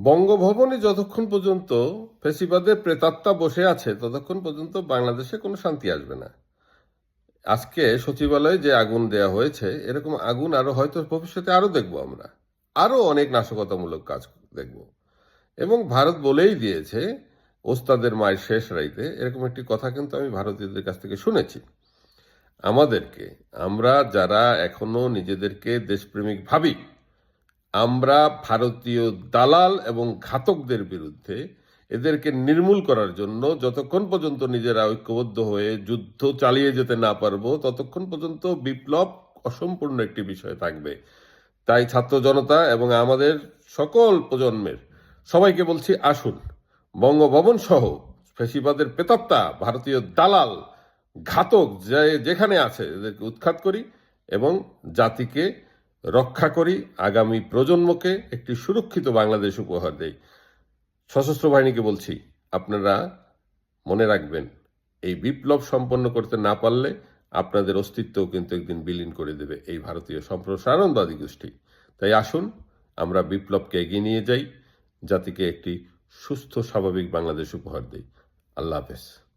বঙ্গভবনে যতক্ষণ পর্যন্ত ফেসিবাদের প্রেতাত্মা বসে আছে, ততক্ষণ পর্যন্ত বাংলাদেশে কোনো শান্তি আসবে না। আজকে সচিবালয়ে যে আগুন দেয়া হয়েছে, এরকম আগুন আরও হয়তো ভবিষ্যতে আরও দেখব আমরা। আরও অনেক নাশকতামূলক কাজ দেখব। এবং ভারত বলেই দিয়েছে, ওস্তাদের মায়ের শেষ রাইতে। এরকম একটি কথা কিন্তু আমি ভারতীয়দের কাছ থেকে শুনেছি। আমাদেরকে, আমরা যারা এখনও নিজেদেরকে দেশপ্রেমিক ভাবি আমরা ভারতীয় দালাল এবং ঘাতকদের বিরুদ্ধে এদেরকে নির্মূল করার জন্য যতক্ষণ পর্যন্ত নিজেরা ঐক্যবদ্ধ হয়ে যুদ্ধ চালিয়ে যেতে না পারব, ততক্ষণ পর্যন্ত বিপ্লব অসম্পূর্ণ একটি বিষয় থাকবে। তাই ছাত্র জনতা এবং আমাদের সকল প্রজন্মের সবাইকে বলছি, আসুন, বঙ্গভবন সহ ফেসিবাদের পেতাত্তা, ভারতীয় দালাল, ঘাতক যে যেখানে আছে, এদেরকে উৎখাত করি এবং জাতিকে রক্ষা করি, আগামী প্রজন্মকে একটি সুরক্ষিত বাংলাদেশ উপহার দেই। সশস্ত্র বাহিনীকে বলছি, আপনারা মনে রাখবেন, এই বিপ্লব সম্পন্ন করতে না পারলে আপনাদের অস্তিত্বও কিন্তু একদিন বিলীন করে দেবে এই ভারতীয় সম্প্রসারণবাদী গোষ্ঠী। তাই আসুন, আমরা বিপ্লবকে এগিয়ে নিয়ে যাই, জাতিকে একটি সুস্থ, স্বাভাবিক বাংলাদেশ উপহার দেই। আল্লাহ হাফেজ।